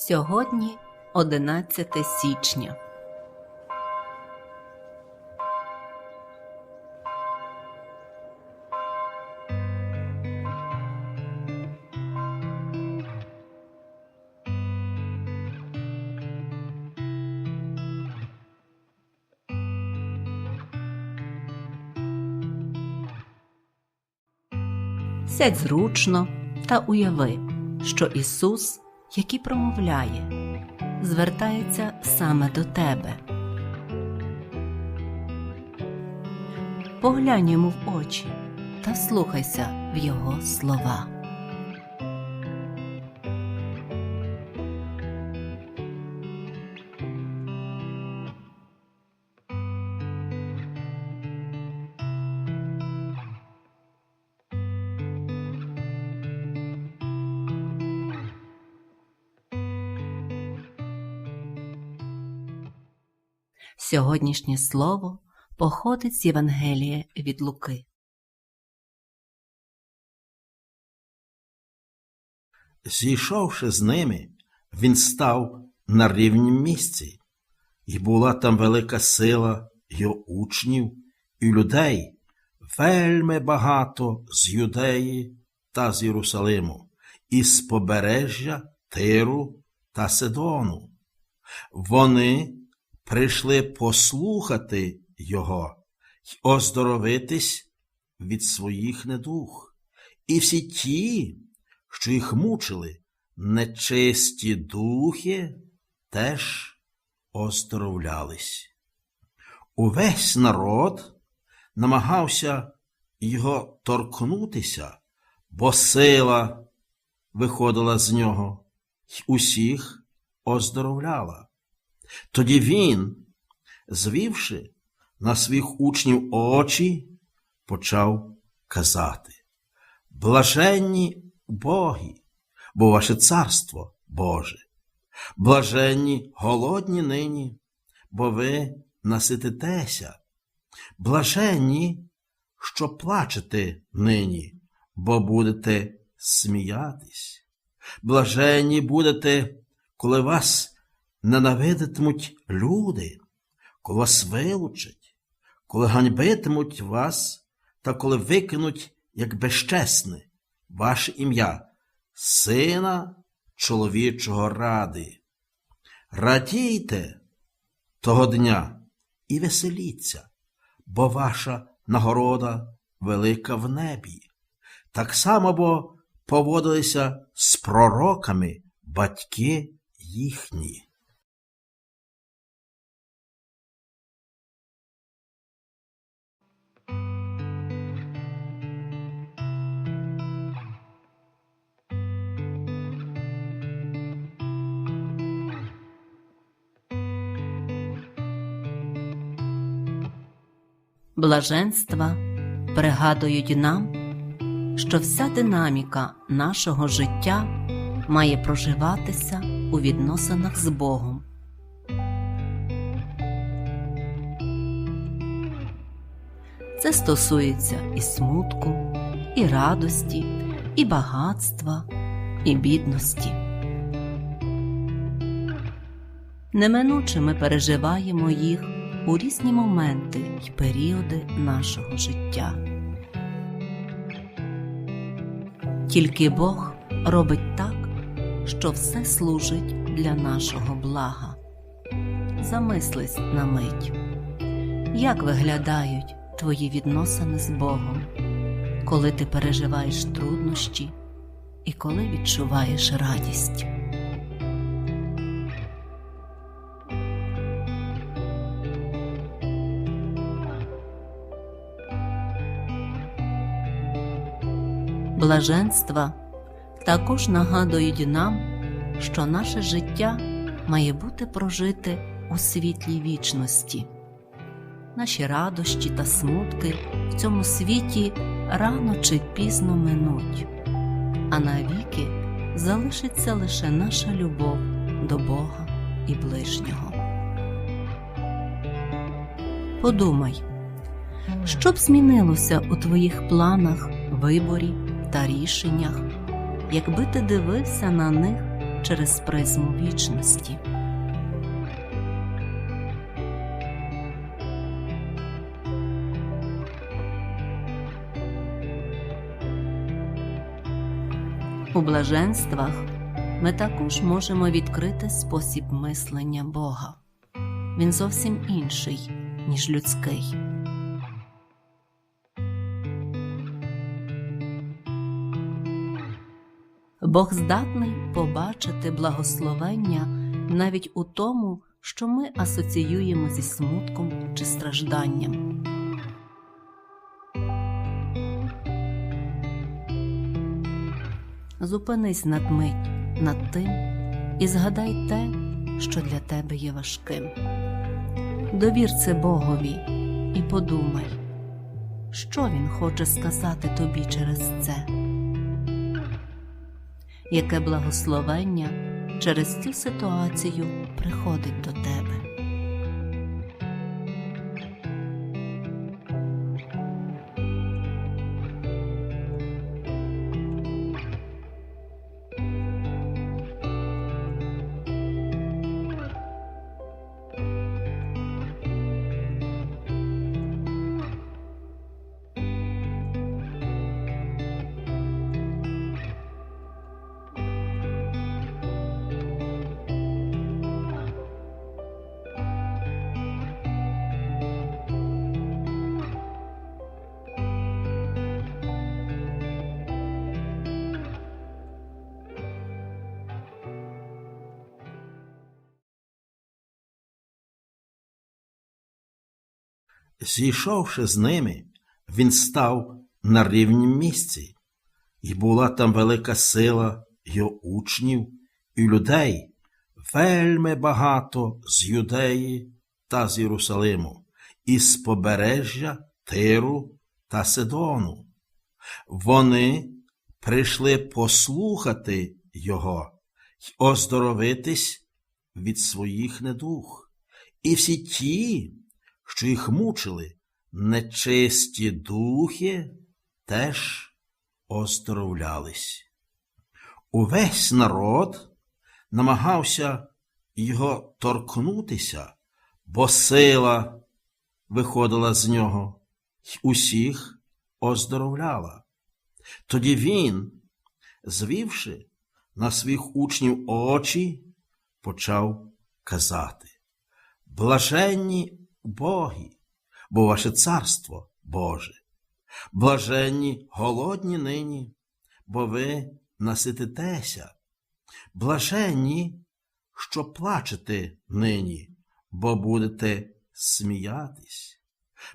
Сьогодні 11 січня. Сядь зручно та уяви, що Ісус, який промовляє, звертається саме до тебе. Поглянь йому в очі та слухайся в Його слова. Сьогоднішнє слово походить з Євангелія від Луки. Зійшовши з ними, він став на рівнім місці, і була там велика сила його учнів і людей, вельми багато з Юдеї та з Єрусалиму, і з побережжя Тиру та Сидону. Вони прийшли послухати його й оздоровитись від своїх недух. І всі ті, що їх мучили, нечисті духи, теж оздоровлялись. Увесь народ намагався його торкнутися, бо сила виходила з нього й усіх оздоровляла. Тоді він, звівши на своїх учнів очі, почав казати Блаженні Боги, бо ваше царство Боже, блаженні голодні нині, бо ви насититеся, блаженні, що плачете нині, бо будете сміятись, блаженні будете, коли вас ненавидитимуть люди, коли вас вилучать, коли ганьбитимуть вас та коли викинуть як безчесне ваше ім'я, сина чоловічого ради. Радійте того дня і веселіться, бо ваша нагорода велика в небі. Так само бо поводилися з пророками батьки їхні. Блаженства пригадують нам, що вся динаміка нашого життя має проживатися у відносинах з Богом. Це стосується і смутку, і радості, і багатства, і бідності. Неминуче ми переживаємо їх у різні моменти й періоди нашого життя. Тільки Бог робить так, що все служить для нашого блага. Замислись на мить, як виглядають твої відносини з Богом, коли ти переживаєш труднощі і коли відчуваєш радість. Блаженства також нагадують нам, що наше життя має бути прожите у світлій вічності. Наші радощі та смутки в цьому світі рано чи пізно минуть, а навіки залишиться лише наша любов до Бога і ближнього. Подумай, що б змінилося у твоїх планах, виборі та рішеннях, якби ти дивився на них через призму вічності. У блаженствах ми також можемо відкрити спосіб мислення Бога. Він зовсім інший, ніж людський. Бог здатний побачити благословення навіть у тому, що ми асоціюємо зі смутком чи стражданням. Зупинись над мить над тим і згадай те, що для тебе є важким. Довір це Богові і подумай, що Він хоче сказати тобі через це. Яке благословення через цю ситуацію приходить до тебе. Зійшовши з ними, він став на рівнім місці, і була там велика сила його учнів і людей, вельми багато з Юдеї та з Єрусалиму, і з побережжя Тиру та Сидону. Вони прийшли послухати його й оздоровитись від своїх недух. І всі ті, що їх мучили нечисті духи, теж оздоровлялись. Увесь народ намагався його торкнутися, бо сила виходила з нього й усіх оздоровляла. Тоді він, звівши на своїх учнів очі, почав казати Блаженні Боги, бо ваше царство Боже. Блаженні голодні нині, бо ви насититеся. Блаженні, що плачете нині, бо будете сміятись.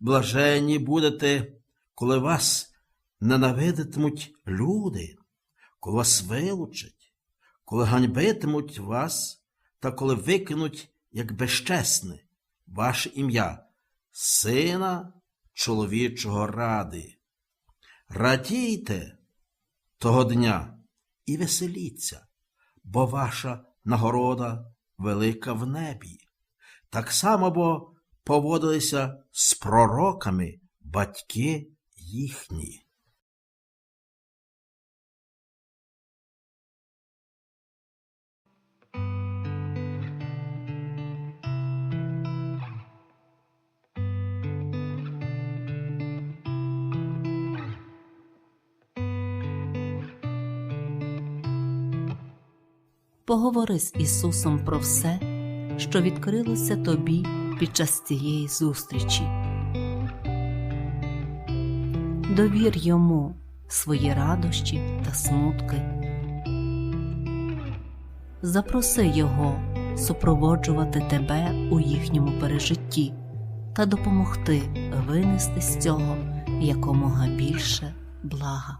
Блаженні будете, коли вас ненавидитимуть люди, коли вас вилучать, коли ганьбитимуть вас та коли викинуть як безчесне ваше ім'я, сина чоловічого ради. Радійте того дня і веселіться, бо ваша нагорода велика в небі. Так само бо поводилися з пророками батьки їхні. Поговори з Ісусом про все, що відкрилося тобі під час цієї зустрічі. Довір йому свої радощі та смутки. Запроси Його супроводжувати тебе у їхньому пережитті та допомогти винести з цього якомога більше блага.